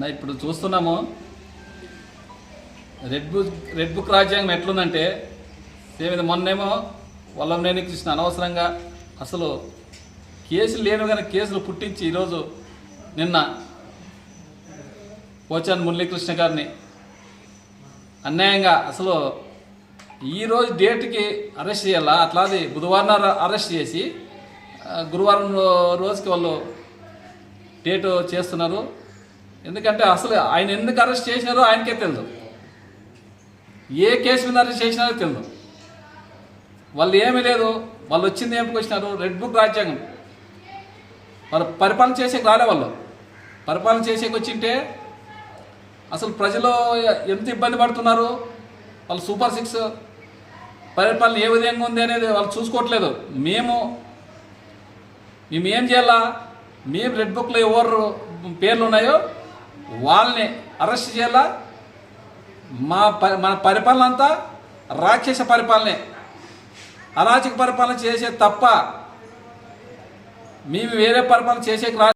నా ఇప్పుడు చూస్తున్నాము. రెడ్ బుక్ రెడ్ బుక్ రాజ్యాంగం ఎట్లుందంటే సేమ్ ఇది మొన్నేమో వల్లంనేని కృష్ణ అనవసరంగా అసలు కేసులు లేను కానీ కేసులు పుట్టించి ఈరోజు నిన్న పోచాన్ మురళీకృష్ణ గారిని అన్యాయంగా అసలు ఈరోజు డేట్కి అరెస్ట్ చేయాలా? అట్లాది బుధవారం అరెస్ట్ చేసి గురువారం రోజుకి వాళ్ళు డేటు చేస్తున్నారు. ఎందుకంటే అసలు ఆయన ఎందుకు అరెస్ట్ చేసినారో ఆయనకే తెలియదు ఏ కేసు మీద అరెస్ట్ చేసినారో తెలియదు వాళ్ళు ఏమీ లేదు. వాళ్ళు వచ్చింది ఏమికి వచ్చినారు? రెడ్ బుక్ రాజ్యాంగం. వాళ్ళు పరిపాలన చేసేకి రాలే వాళ్ళు. పరిపాలన చేసేకి వచ్చింటే అసలు ప్రజలు ఎంత ఇబ్బంది పడుతున్నారు? వాళ్ళు సూపర్ సిక్స్ పరిపాలన ఏ విధంగా ఉంది అనేది వాళ్ళు చూసుకోవట్లేదు. మేము మేము ఏం చేయాలా? మేము రెడ్ బుక్లో ఎవరు పేర్లు ఉన్నాయో వాళ్ళని అరెస్ట్ చేయాలా? మా పరి మన పరిపాలన అంతా రాక్షస పరిపాలనే. అరాచక పరిపాలన చేసే తప్ప మేము వేరే పరిపాలన చేసేకి రా